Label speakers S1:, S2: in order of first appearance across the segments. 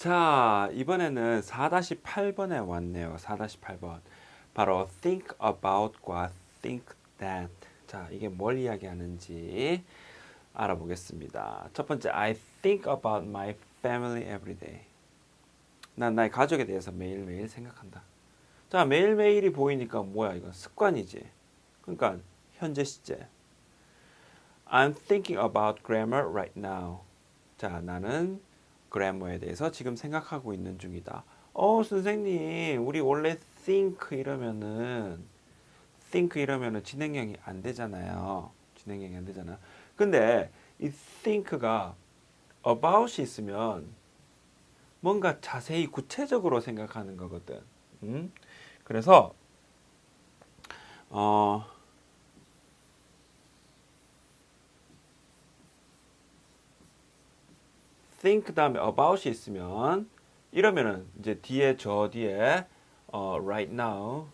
S1: 자, 이번에는 4-8번에 왔네요. 4-8번. 바로 think about과 think that. 자, 이게 뭘 이야기하는지 알아보겠습니다. 첫 번째, I think about my family every day. 난 나의 가족에 대해서 매일매일 생각한다. 자, 매일매일이 보이니까 뭐야, 이건 습관이지. 그러니까 현재 시제. I'm thinking about grammar right now. 자, 나는 그래머에 대해서 지금 생각하고 있는 중이다. 어, 선생님, 우리 원래 think 이러면은 think 이러면은 진행형이 안 되잖아요. 진행형이 안 되잖아. 근데 이 think가 about이 있으면 뭔가 자세히 구체적으로 생각하는 거거든. 음? 그래서 어 think 다음에 about이 있으면 이러면은 이제 뒤에 저 뒤에 어, right now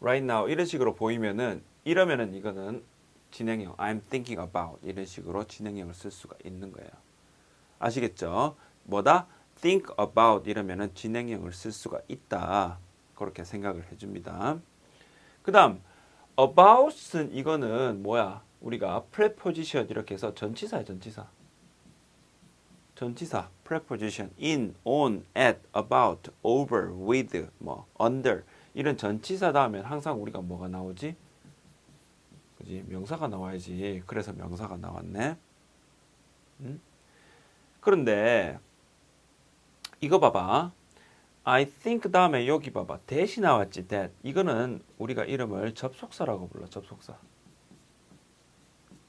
S1: right now 이런 식으로 보이면은 이러면은 이거는 진행형 I'm thinking about 이런 식으로 진행형을 쓸 수가 있는 거예요. 아시겠죠? 뭐다? think about 이러면은 진행형을 쓸 수가 있다. 그렇게 생각을 해줍니다. 그 다음 about은 이거는 뭐야? 우리가 preposition 이렇게 해서 전치사야 전치사. 전치사 preposition in, on, at, about, over, with, 뭐 under 이런 전치사 다음엔 항상 우리가 뭐가 나오지? 그지 명사가 나와야지. 그래서 명사가 나왔네. 음? 그런데 이거 봐봐. I think 다음에 여기 봐봐. that이 나왔지. that. 이거는 우리가 이름을 접속사라고 불러. 접속사.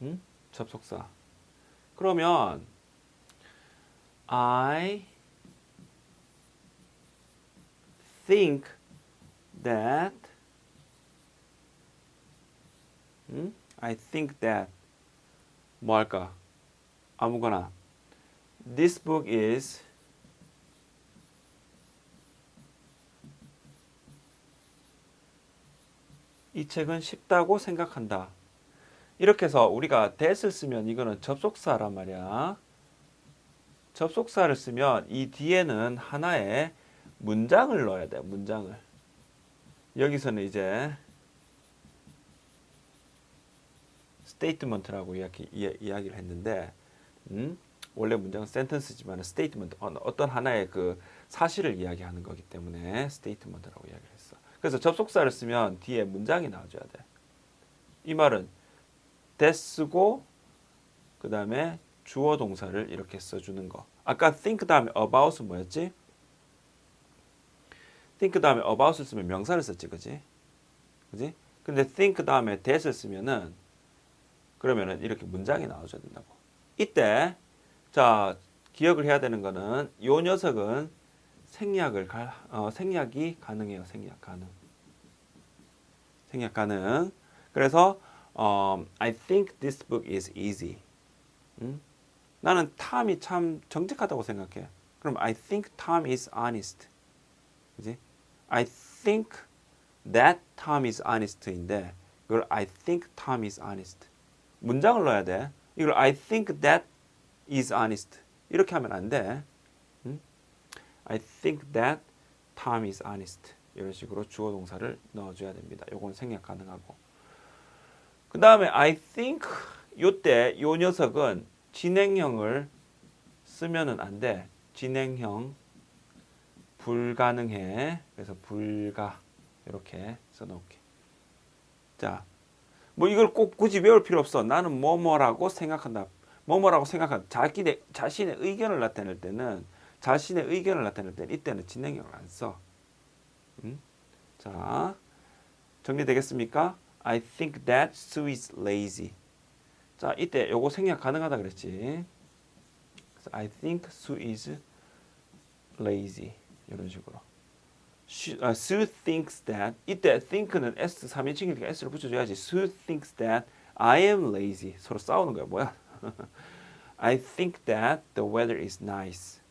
S1: 응? 접속사. 그러면 I think that 응? I think that 뭐 할까? 아무거나 This book is 이 책은 쉽다고 생각한다. 이렇게 해서 우리가 that을 쓰면 이거는 접속사란 말이야. 접속사를 쓰면 이 뒤에는 하나의 문장을 넣어야 돼. 문장을. 여기서는 이제 스테이트먼트라고 이야기, 이야기를 했는데 음? 원래 문장은 센텐스지만 스테이트먼트 어떤 하나의 그 사실을 이야기하는 거기 때문에 스테이트먼트라고 이야기를 했어. 그래서 접속사를 쓰면 뒤에 문장이 나와줘야 돼. 이 말은 that 쓰고 그 다음에 주어 동사를 이렇게 써주는 거. 아까 think 다음에 about은 뭐였지? think 다음에 about을 쓰면 명사를 썼지, 그지? 그지? 근데 think 다음에 that을 쓰면은 그러면은 이렇게 문장이 나와줘야 된다고. 이때 자 기억을 해야 되는 거는 요 녀석은 생략을 가, 어, 생략이 가능해요. 생략 가능. 생략 가능. 그래서 어, I think this book is easy. 음? 나는 탐이 참 정직하다고 생각해. 그럼 I think Tom is honest. 그지? I think that Tom is honest인데 이걸 I think Tom is honest. 문장을 넣어야 돼. 이걸 I think that is honest. 이렇게 하면 안 돼. 음? I think that Tom is honest. 이런 식으로 주어 동사를 넣어줘야 됩니다. 요건 생략 가능하고. 그 다음에 I think 요때 요 녀석은 진행형을 쓰면은 안 돼. 진행형 불가능해. 그래서 불가 이렇게 써놓을게. 자, 뭐 이걸 꼭 굳이 외울 필요 없어. 나는 뭐뭐라고 생각한다. 뭐뭐라고 생각한다. 자기 자신의 의견을 나타낼 때는 자신의 의견을 나타낼 때는 이때는 진행형을 안 써. 음? 자, 정리되겠습니까? I think that Sue is lazy. 자, 이때 요거 생략 가능하다 그랬지. I think Sue is lazy. 이런 식으로. She, uh, Sue thinks that 이때 think는 S 3인칭이니까 S를 붙여줘야지. Sue thinks that I am lazy. 서로 싸우는 거야. 뭐야? I think that the weather is nice.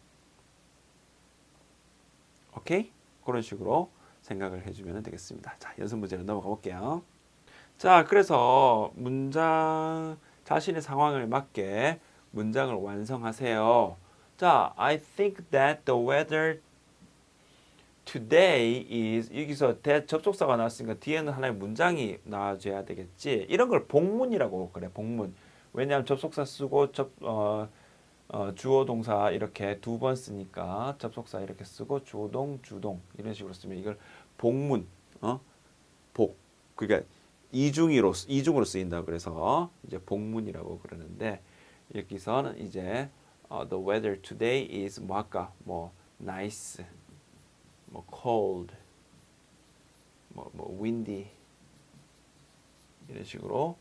S1: 오케이? 그런 식으로 생각을 해주면 되겠습니다. 자, 연습 문제로 넘어가 볼게요. 자, 그래서 문장 자신의 상황을 맞게 문장을 완성하세요. 자, I think that the weather today is 여기서 대 접속사가 나왔으니까 뒤에는 하나의 문장이 나와줘야 되겠지. 이런 걸 복문이라고 그래. 복문. 왜냐하면 접속사 쓰고 접 어, 어, 주어 동사 이렇게 두 번 쓰니까 접속사 이렇게 쓰고 주어동 주동 이런 식으로 쓰면 이걸 복문 어? 복 그러니까 이중으로 이중으로 쓰인다 그래서 이제 복문이라고 그러는데 여기서는 이제 어, the weather today is 뭐 아까 뭐 nice 뭐 cold 뭐, 뭐 windy 이런 식으로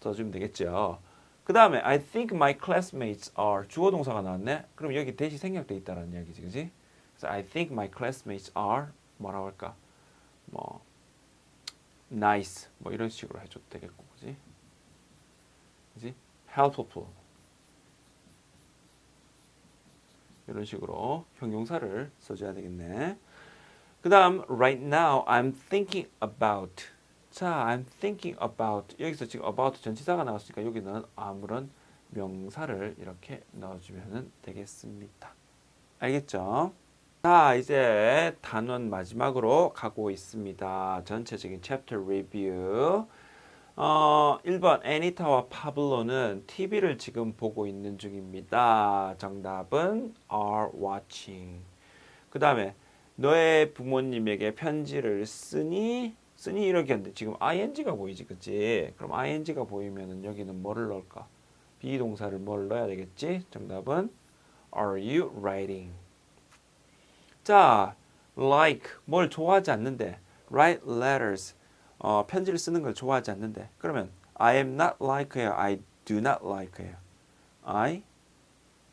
S1: 써주면 되겠죠. 그 다음에 I think my classmates are 주어 동사가 나왔네. 그럼 여기 대시 생략돼 있다는 이야기지, 그지? 그래서 I think my classmates are 뭐라고 할까? 뭐 nice 뭐 이런 식으로 해줘도 되겠고, 그지? 그지? helpful 이런 식으로 형용사를 써줘야 되겠네. 그 다음 right now I'm thinking about 자 I'm thinking about 여기서 지금 about 전치사가 나왔으니까 여기는 아무런 명사를 이렇게 넣어주면 되겠습니다. 알겠죠? 자 이제 단원 마지막으로 가고 있습니다. 전체적인 챕터 리뷰 어, 1번 애니타와 파블로는 TV를 지금 보고 있는 중입니다. 정답은 are watching. 그 다음에 너의 부모님에게 편지를 쓰니 쓰니 이렇게 하는데 지금 ing가 보이지 그치? 그럼 ing가 보이면은 여기는 뭐를 넣을까? 비동사를 뭘 넣어야 되겠지? 정답은 are you writing? 자, like 뭘 좋아하지 않는데 write letters 어, 편지를 쓰는 걸 좋아하지 않는데 그러면 I am not like예요. I do not like예요. I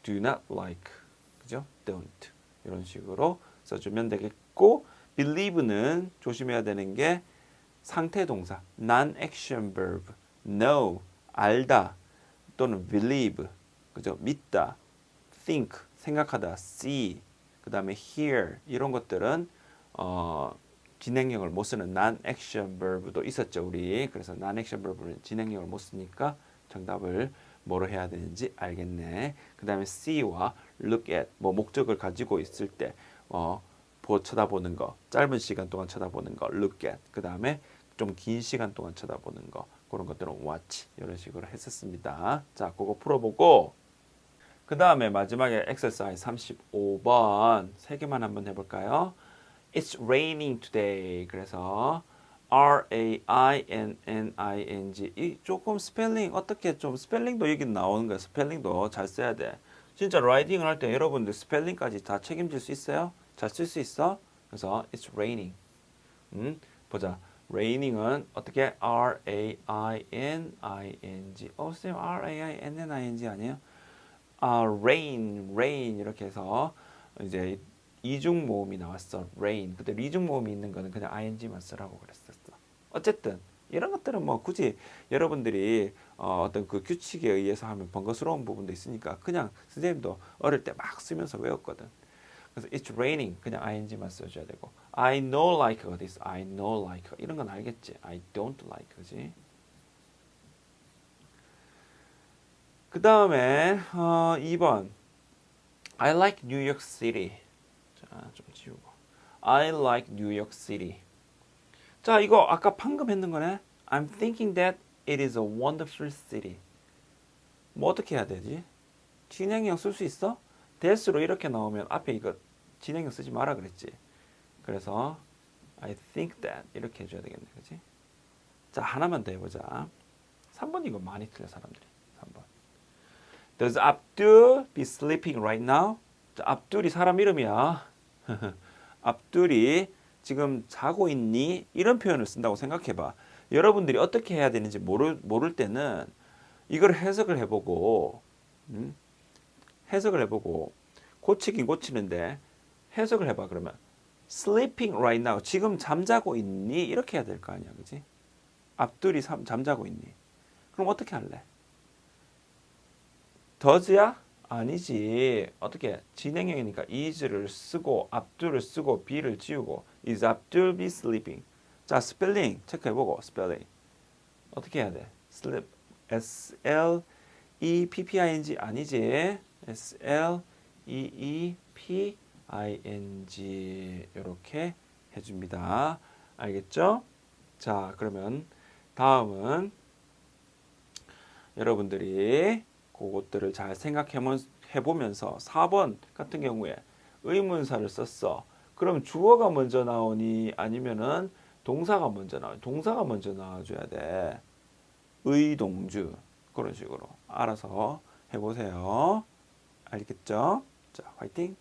S1: do not like 그죠? don't 이런 식으로 써주면 되겠고 believe는 조심해야 되는 게 상태 동사 non-action verb know 알다 또는 believe 그죠? 믿다 think 생각하다 see 그 다음에 hear 이런 것들은 어, 진행형을 못 쓰는 non-action verb도 있었죠 우리 그래서 non-action verb는 진행형을 못 쓰니까 정답을 뭐로 해야 되는지 알겠네 그 다음에 see와 look at 뭐 목적을 가지고 있을 때 어, 보 쳐다보는 거 짧은 시간 동안 쳐다보는 거 look at 그 다음에 좀 긴 시간 동안 쳐다보는 거 그런 것들은 watch 이런 식으로 했었습니다 자 그거 풀어보고 그 다음에 마지막에 exercise 35번 세 개만 한번 해볼까요? It's raining today. 그래서 R A I N N I N G 이 조금 스펠링 어떻게 좀 스펠링도 여기 나오는 거야. 스펠링도 잘 써야 돼. 진짜 라이팅을 할 때 여러분들 스펠링까지 다 책임질 수 있어요? 잘 쓸 수 있어? 그래서 it's raining. 음, 보자. raining은 어떻게 R A I N I N G. 어, 쌤 R A I N N I N G 아니에요? 아, rain, rain 이렇게 해서 이제 이중 모음이 나왔어. rain. 근데 이중 모음이 있는 거는 그냥 ing만 쓰라고 그랬었어. 어쨌든 이런 것들은 뭐 굳이 여러분들이 어, 어떤 그 규칙에 의해서 하면 번거스러운 부분도 있으니까 그냥 선생님도 어릴 때 막 쓰면서 외웠거든. 그래서 it's raining 그냥 ing만 써줘야 되고 I know like this, I know like 이런 건 알겠지. I don't like 그지? 그 다음에 어, 2번 I like New York City. 자, 좀 지우고. I like New York City. 자, 이거 아까 방금 했는 거네. I'm thinking that it is a wonderful city. 뭐 어떻게 해야 되지? 진행형 쓸 수 있어? 대수로 이렇게 나오면 앞에 이거 진행형 쓰지 마라 그랬지. 그래서 I think that 이렇게 해줘야 되겠네, 그렇지? 자, 하나만 더 해보자. 3번 이거 많이 틀려 사람들이. 3번. Does Abdul be sleeping right now? 자, 압둘이 사람 이름이야. 압둘이 지금 자고 있니? 이런 표현을 쓴다고 생각해봐. 여러분들이 어떻게 해야 되는지 모를, 모를 때는 이걸 해석을 해보고, 음? 해석을 해보고, 고치긴 고치는데, 해석을 해봐, 그러면. sleeping right now. 지금 잠자고 있니? 이렇게 해야 될 거 아니야, 그지? 압둘이 삼- 잠자고 있니? 그럼 어떻게 할래? does야? 아니지. 어떻게 진행형이니까 is를 쓰고 압둘을 쓰고 be를 지우고 is Abdul be sleeping? 자 스펠링 체크해보고 스펠링 어떻게 해야 돼? sleep S L E P P I N G 아니지? S L E E P I N G 이렇게 해줍니다. 알겠죠? 자, 그러면 다음은 여러분들이 그것들을 잘 생각해 보면서 4번 같은 경우에 의문사를 썼어. 그럼 주어가 먼저 나오니 아니면은 동사가 먼저 나와. 동사가 먼저 나와줘야 돼. 의동주 그런 식으로 알아서 해보세요. 알겠죠? 자, 화이팅!